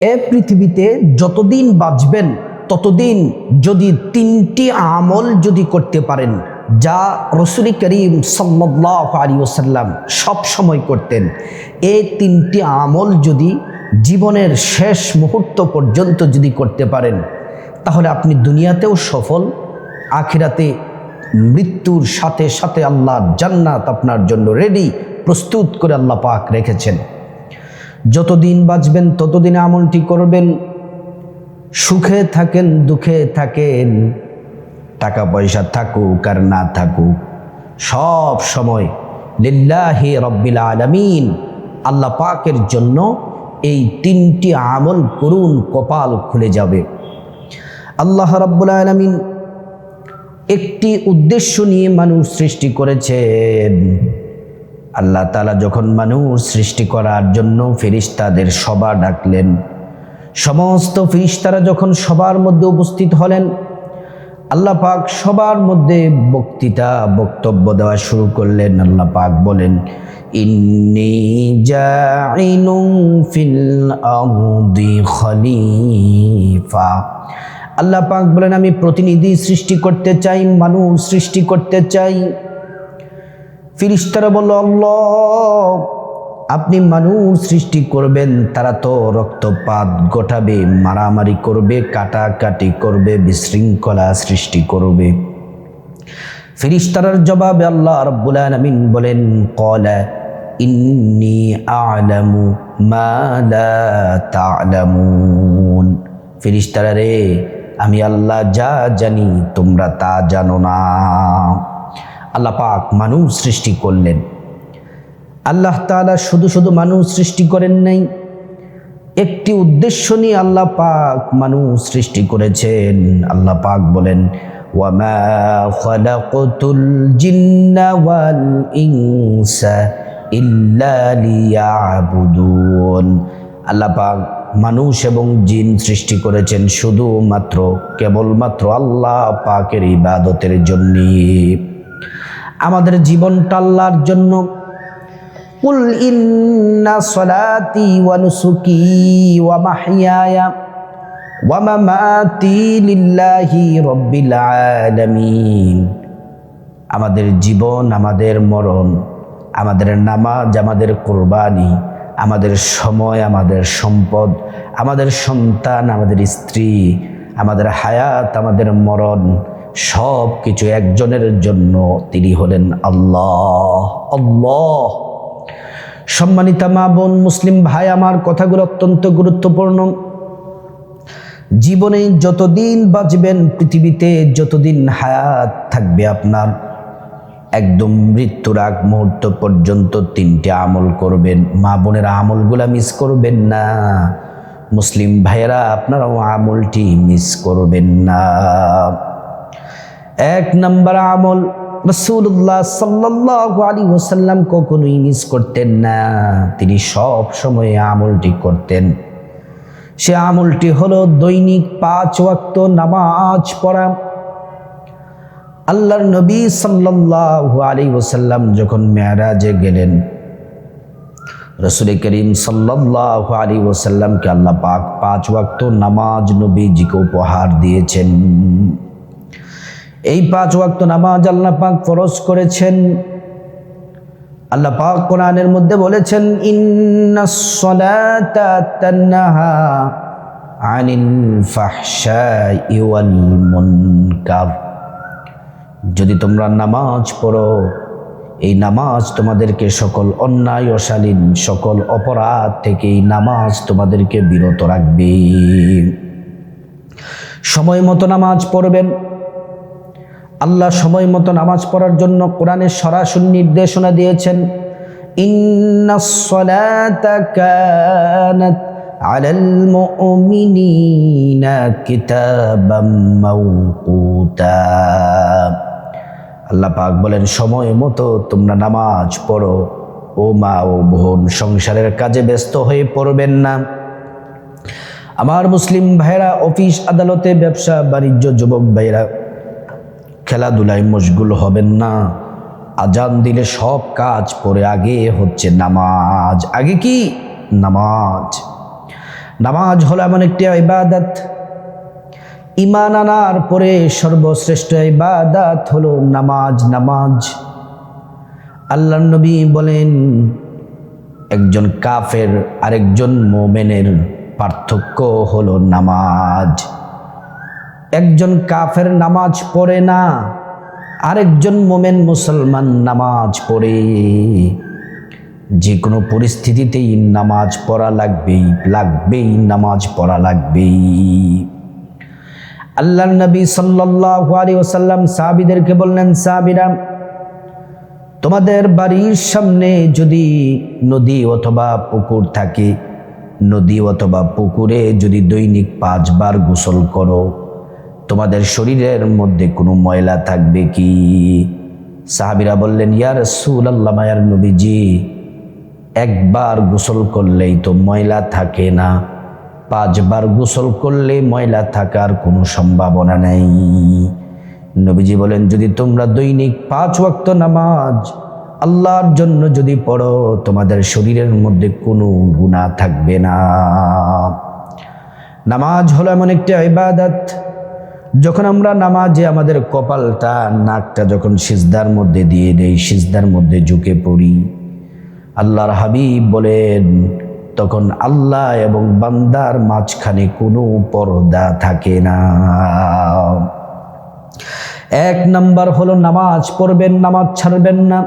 এ পৃথিবীতে যতদিন বাঁচবেন, ততদিন যদি তিনটি আমল যদি করতে পারেন, যা রসুল করিম সাল্লাহ আলী ওসাল্লাম সব সময় করতেন এই তিনটি আমল যদি জীবনের শেষ মুহূর্ত পর্যন্ত যদি করতে পারেন, তাহলে আপনি দুনিয়াতেও সফল, আখিরাতে মৃত্যুর সাথে সাথে আল্লাহর জান্নাত আপনার জন্য রেডি প্রস্তুত করে আল্লাহ পাক রেখেছেন। যতদিন বাঁচবেন, ততদিন আমলটি করবেন। সুখে থাকেন, দুঃখে থাকেন। টাকা পয়সা থাকুক আর না থাকুক, সব সময় লিল্লাহি রব্বিল আলামিন আল্লাহ পাকের জন্য এই তিনটি আমল করুন, কপাল খুলে যাবে। আল্লাহ রব্বুল আলমিন একটি উদ্দেশ্য নিয়ে মানুষ সৃষ্টি করেছেন। আল্লাহ তালা যখন মানুষ সৃষ্টি করার জন্য ফেরিস্তাদের সভা ডাকলেন, সমস্ত ফিরিস্তারা যখন সবার মধ্যে উপস্থিত হলেন, আল্লাহ পাক সবার মধ্যে বক্তৃতা, বক্তব্য দেওয়া শুরু করলেন। আল্লাহ পাক বলেন আল্লাহ পাক বলেন, আমি প্রতিনিধি সৃষ্টি করতে চাই, মানুষ সৃষ্টি করতে চাই। ফিরিস্তারা বলল, আল্লাহ, আপনি মানুষ সৃষ্টি করবেন, তারা তো রক্তপাত গোটাবে মারামারি করবে, কাটাকাটি করবে, বিশৃঙ্খলা সৃষ্টি করবে। ফিরিস্তারার জবাবে আল্লাহ রব্বুল আলামিন বলেন কলা ইন্নি আলামু মা লা তা'লামুন। ফিরিস্তারা রে, আমি আল্লাহ যা জানি, তোমরা তা জানো না। আল্লাহ পাক মানুষ সৃষ্টি করলেন। আল্লাহ তাআলা শুধু শুধু মানুষ সৃষ্টি করেন নাই, একটি উদ্দেশ্য নিয়ে আল্লাহ পাক মানুষ সৃষ্টি করেছেন। আল্লাহ পাক বলেন পাক মানুষ এবং জিন সৃষ্টি করেছেন শুধুমাত্র, কেবলমাত্র আল্লাহ পাকের ইবাদতের জন্যে। আমাদের জীবনটা আল্লাহর জন্য। কুল ইন্না সলাতি ওয়া নুসুকি ওয়া মাহইয়ায়া ওয়া মামাতি লিল্লাহি রব্বিল আলামিন। আমাদের জীবন, আমাদের মরণ, আমাদের নামাজ, আমাদের কোরবানি, আমাদের সময়, আমাদের সম্পদ, আমাদের সন্তান, আমাদের স্ত্রী, আমাদের হায়াত, আমাদের মরণ সব কিছু একজনের জন্য তিনি হলেন আল্লাহ। আল্লাহ। সম্মানিতা মা বোন, মুসলিম ভাই, আমার কথাগুলো অত্যন্ত গুরুত্বপূর্ণ। জীবনে যতদিন বাঁচবেন পৃথিবীতে, যতদিন হায়াত থাকবে আপনার, একদম মৃত্যুর আগ মুহূর্ত পর্যন্ত তিনটে আমল করবেন। মা বোনের আমলগুলা মিস করবেন না। মুসলিম ভাইয়েরা, আপনারাও আমলটি মিস করবেন না। এক নম্বর আমল রসুল্লাহ সাল্লাহ আলী ওসাল্লাম কখনোই মিস করতেন না। তিনি সব সময় আমলটি করতেন। সে আমলটি হলো দৈনিক পাঁচ ওয়াক্ত নামাজ পড়া। আল্লাহর নবী সাল্লাহ আলী ওসাল্লাম যখন মেয়ারাজে গেলেন, রসুল করিম সাল্লাহ আলী ওসাল্লামকে আল্লাহ পাক পাঁচ ওয়াক্ত নামাজ নবীজিকে উপহার দিয়েছেন। এই পাঁচ ওয়াক্ত নামাজ আল্লাহ পাক ফরজ করেছেন। আল্লাহ পাক কোরআনের মধ্যে বলেছেন যদি তোমরা নামাজ পড়ো, এই নামাজ তোমাদেরকে সকল অন্যায়, অশালীন সকল অপরাধ থেকে এই নামাজ তোমাদেরকে বিরত রাখবে। সময় মতো নামাজ পড়বেন। আল্লাহ সময় মতো নামাজ পড়ার জন্য কোরআনের সরাসরি নির্দেশনা দিয়েছেন আল্লাহ পাক বলেন, সময় মতো তোমরা নামাজ পড়ো। ও মা ও বোন, সংসারের কাজে ব্যস্ত হয়ে পড়বেন না। আমার মুসলিম ভাইরা অফিস আদালতে ব্যবসা বাণিজ্য যুবক ভাইরা খেলাধুলায় মশগুল হবেন না। আজান দিলে সব কাজ পরে আগে হচ্ছে নামাজ। আগে কি? নামাজ। নামাজ হলো এমন একটি ইবাদত। ইমান আনার পরে সর্বশ্রেষ্ঠ ইবাদত হলো নামাজ নামাজ। আল্লাহ নবী বলেন, একজন কাফের আরেকজন মোমেনের পার্থক্য হলো নামাজ। একজন কাফের নামাজ পড়ে না, আরেকজন মোমেন মুসলমান নামাজ পড়ে। যে কোনো পরিস্থিতিতেই নামাজ পড়া লাগবেই লাগবেই, নামাজ পড়া লাগবেই। আল্লাহ নবী সাল্লাল্লাহু আলাইহি ওয়াসাল্লাম সাহাবীদেরকে বললেন, সাহাবীরা, তোমাদের বাড়ির সামনে যদি নদী অথবা পুকুর থাকে, নদী অথবা পুকুরে যদি দৈনিক পাঁচবার গোসল করো তোমাদের শরীরের মধ্যে কোনো ময়লা থাকবে কি? সাহাবিরা বললেন ইয়ার সুল আল্লাহ মায়ার নবীজি, একবার গোসল করলেই তো ময়লা থাকে না। পাঁচবার গোসল করলে ময়লা থাকার কোনো সম্ভাবনা নেই। নবীজি বলেন, যদি তোমরা দৈনিক পাঁচ ওয়াক্ত নামাজ আল্লাহর জন্য যদি পড়ো, তোমাদের শরীরের মধ্যে কোনো গুণা থাকবে না। নামাজ হলো এমন একটি ইবাদত যখন আমরা নামাজে আমাদের কপালটা, নাকটা যখন সিজদার মধ্যে দিয়ে দেই, সিজদার মধ্যে ঝুঁকে পড়ি, আল্লাহর হাবিব বলেন, তখন আল্লাহ এবং বান্দার মাঝখানে কোনো পর্দা থাকে না। এক নাম্বার হলো নামাজ পড়বেন, নামাজ ছাড়বেন না।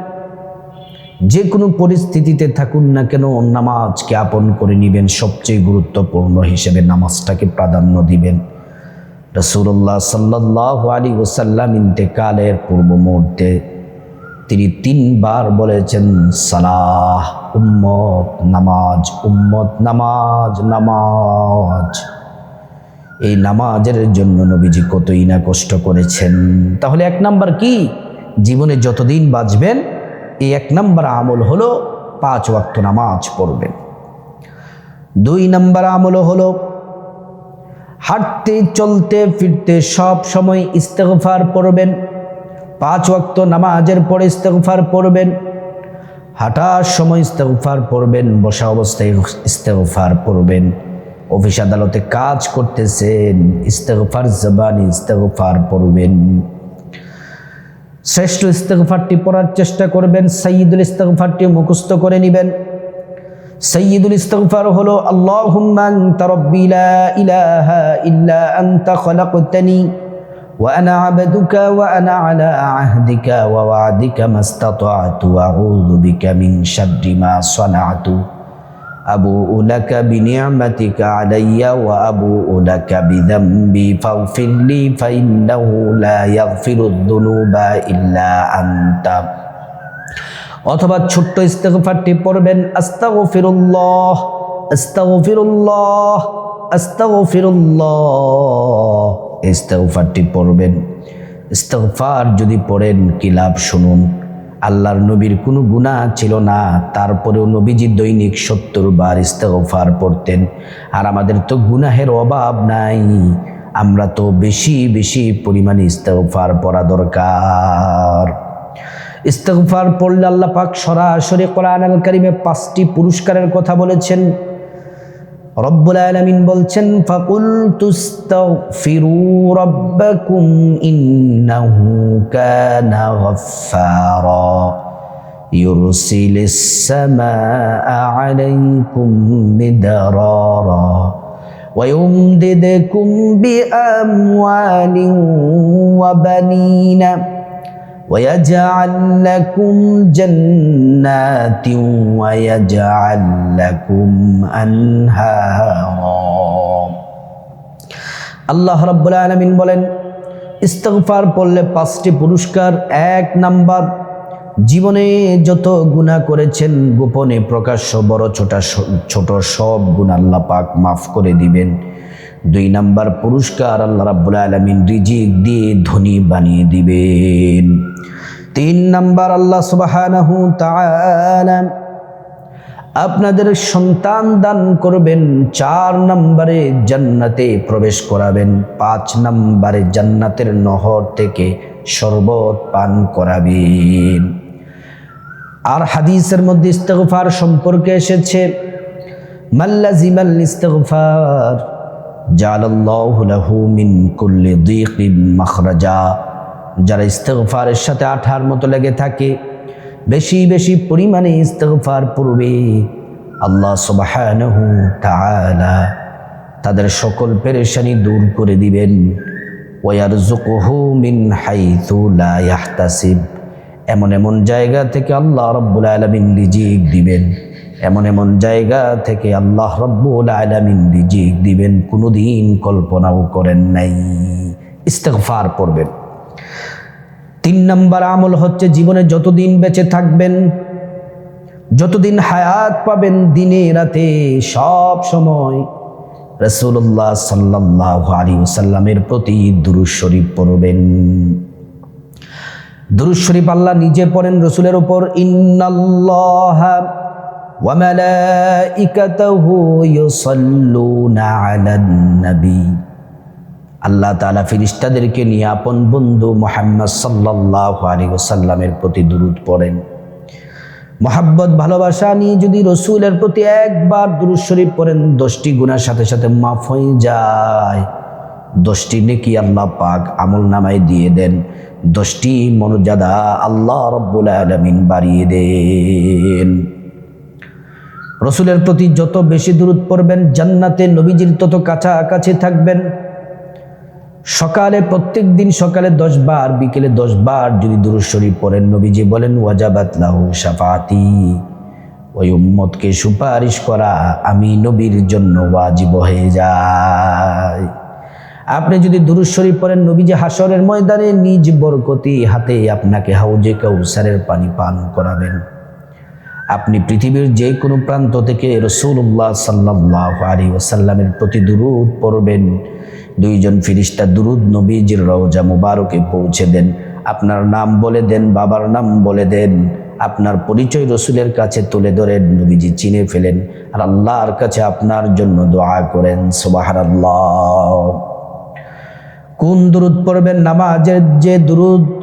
যে কোনো পরিস্থিতিতে থাকুন না কেন, নামাজকে আপন করে নেবেন, সবচেয়ে গুরুত্বপূর্ণ হিসেবে নামাজটাকে প্রাধান্য দিবেন। রসুল্লাহ সাল্লাহ আলী ওসাল্লাম ইন্তেকালের পূর্ব মুহূর্তে তিনি তিনবার বলেছেন, সালাহ, উম্মত, নামাজ উম্মত, নামাজ নামাজ। এই নামাজের জন্য নবীজি কতই না কষ্ট করেছেন। তাহলে এক নাম্বার কি? জীবনে যতদিন বাঁচবেন, এই এক নাম্বার আমল হলো পাঁচ ওয়াক্ত নামাজ পড়বেন। দুই নাম্বার আমল হলো হাঁটতে, চলতে, ফিরতে সব সময় ইস্তেগফার পড়বেন। পাঁচ ওয়াক্ত নামাজের পরে ইস্তেগফার পড়বেন। হাঁটার সময় ইস্তেগফার পড়বেন, বসা অবস্থায় ইস্তেগফার পড়বেন। অফিস আদালতে কাজ করতেছেন, ইস্তেগফার জবানি ইস্তেগফার পড়বেন। শ্রেষ্ঠ ইস্তেগফারটি পড়ার চেষ্টা করবেন সঈদুল ইস্তেগফারটি মুখস্থ করে নেবেন। সৈয়দুল ইস্তিগফার হলো আল্লাহুম্মা আনতা রাব্বি লা ইলাহা ইল্লা আনতা খলাকতানি وأنا عبدك وأنا على عهدك ووعدك ما استطعت وأعوذ بك من شر ما صنعت أبوء لك بنعمتك علي وأبوء لك بذنبي فاغفر لي فإنه لا يغفر الذنوب إلا أنت অথবা ছোট্ট ইস্তেগফারটি পড়বেন, আস্তাগফিরুল্লাহ আস্তাগফিরুল্লাহ আস্তাগফিরুল্লাহ। ইস্তেগফারটি পড়বেন। ইস্তেগফার যদি পড়েন, কি লাভ শুনুন? আল্লাহর নবীর কোনো গুনাহ ছিল না, তারপরেও নবীজি দৈনিক সত্তর বার ইস্তেগফার পড়তেন। আর আমাদের তো গুনাহের অভাব নাই, আমরা তো বেশি বেশি পরিমাণে ইস্তেগফার পড়া দরকার। ইস্তেগফার পড়লে আল্লাহ পাক সরাসরি কোরআন আল কারিমে পাঁচটি পুরস্কারের কথা বলেছেন রব্বুল আলামিন বলছেন ফাকুল তুস্তাগফিরু রাব্বাকুম ইন্নাহু কানা গফফারা يرسل السماء عليكم مدرارا ويمددكم بأموال وبنين ويجعل لكم جنات ويجعل لكم أنهارا আল্লাহ রাব্বুল আলামিন বলেন ইস্তেগফার পড়লে পাঁচটি পুরস্কার এক নাম্বার জীবনে যত গুনাহ করেছেন গোপনে প্রকাশ্য বড় ছোট ছোট সব গুণ আল্লাহ পাক মাফ করে দিবেন দুই নাম্বার পুরস্কার আল্লাহ রাব্বুল আলামিন রিজিক দিয়ে ধনী বানিয়ে দিবেন। তিন নাম্বার আল্লাহ তাআলা আপনাদের সন্তান দান করবেন, চার নম্বরে জান্নাতে প্রবেশ করাবেন, পাঁচ নম্বরে জান্নাতের নহর থেকে শরবত পান করাবেন। আর হাদিসের মধ্যে ইস্তেগফার সম্পর্কে এসেছে মাল্লাজিমাল ইস্তিগফার। যারা ইস্তেগফারের সাথে আঠার মতো লেগে থাকে, বেশি বেশি পরিমাণে ইস্তেগফার পূর্বে আল্লাহ তাআলা। তাদের সকল পেরেশানি দূর করে দিবেন। মিন এমন এমন জায়গা থেকে আল্লাহ রব্বুল আলামিন রিজিক দিবেন। এমন এমন জায়গা থেকে আল্লাহ রব্বুল আলামিন রিজিক দিবেন, কোনোদিন কল্পনাও করেন নাই। ইস্তেগফার পড়বেন। তিন নম্বর আমল হচ্ছে জীবনে যতদিন বেঁচে থাকবেন, যতদিন হায়াত পাবেন, দিনে রাতে সব সময় রসুল্লাহ সাল্লাহ আলী সাল্লামের প্রতি দুরুজ শরীফ পড়বেন। দুরুজ শরীফ আল্লাহ নিজে পড়েন রসুলের উপর। ইন্নাল্লাহ وملائكته يصلون على النبي আল্লাহ তালা ফিরিস্তাদেরকে নিয়ে আপন বন্ধু মোহাম্মদ সাল্লাহ আলী ওসাল্লামের প্রতি দুরুদ পড়েন মোহাব্বত ভালোবাসা নিয়ে যদি রসুলের প্রতি একবার দুরুদ শরীফ পড়েন দশটি গুণার সাথে সাথে মাফ হয়ে যায় দশটি নেকি আল্লাহ পাক আমল নামায় দিয়ে দেন দশটি মর্যাদা আল্লাহ রব্বুল আলমিন বাড়িয়ে দেন রসুলের প্রতি যত বেশি দূরত পড়বেন, জান্নাতে নবীজির তত কাছাকাছি থাকবেন। সকালে, প্রত্যেক দিন সকালে দশ বার, বিকেলে দশ বার যদি দুরুদ শরীফ পড়েন, নবীজি বলেন, ওয়াজাবাত শাফাতি ওই উম্মতকে সুপারিশ করা আমি নবীর জন্য ওয়াজিব হয়ে যায়। আপনি যদি দুরুদ শরীফ পড়েন, নবীজি হাসরের ময়দানে নিজ বরকতি হাতে আপনাকে হাউজে কাউসারের পানি পান করাবেন। আপনি পৃথিবীর যে কোনো প্রান্ত থেকে রসুল্লাহ সাল্লাহ আলী ওসাল্লামের প্রতি দুরুদ পড়বেন। দুইজন ফিরিস্তা দুরুদ নবীজির রওজা মুবারকে পৌঁছে দেন। আপনার নাম বলে দেন, বাবার নাম বলে দেন। আপনার পরিচয় রসুলের কাছে তুলে ধরেন নবীজি চিনে ফেলেন। আর আল্লাহর কাছে আপনার জন্য দোয়া করেন সুবাহার আল্লাহ কোন দুরুদ পড়বেন? নামাজের যে দুরুদ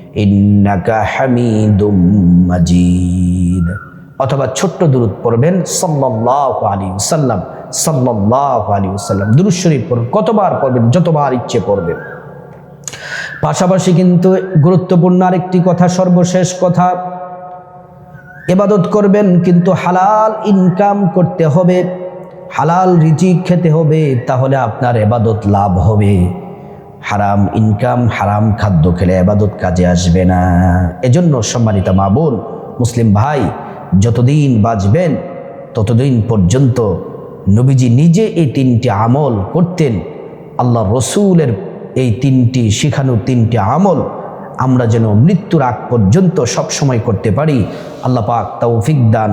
ইন্নাকা হামিদুম মাজিদ। অথবা ছোট্ট দূরত পড়বেন, সাল্লাল্লাহু আলাইহি ওয়াসাল্লাম, সাল্লাল্লাহু আলাইহি ওয়াসাল্লাম। দুরূদ শরীফ পড়বেন কতবার পড়বেন, যতবার ইচ্ছে পড়বেন পাশাপাশি কিন্তু গুরুত্বপূর্ণ আরেকটি কথা, সর্বশেষ কথা এবাদত করবেন, কিন্তু হালাল ইনকাম করতে হবে, হালাল রিজিক খেতে হবে, তাহলে আপনার এবাদত লাভ হবে। হারাম ইনকাম হারাম খাদ্য খেলে আবাদত কাজে আসবে না। এজন্য সম্মানিত মা বোন, মুসলিম ভাই, যতদিন বাঁচবেন, ততদিন পর্যন্ত নবীজি নিজে এই তিনটি আমল করতেন। আল্লাহ রসুলের এই তিনটি শিখানো তিনটি আমল আমরা যেন মৃত্যুর আগ পর্যন্ত সবসময় করতে পারি। আল্লাহ পাক তৌফিক দান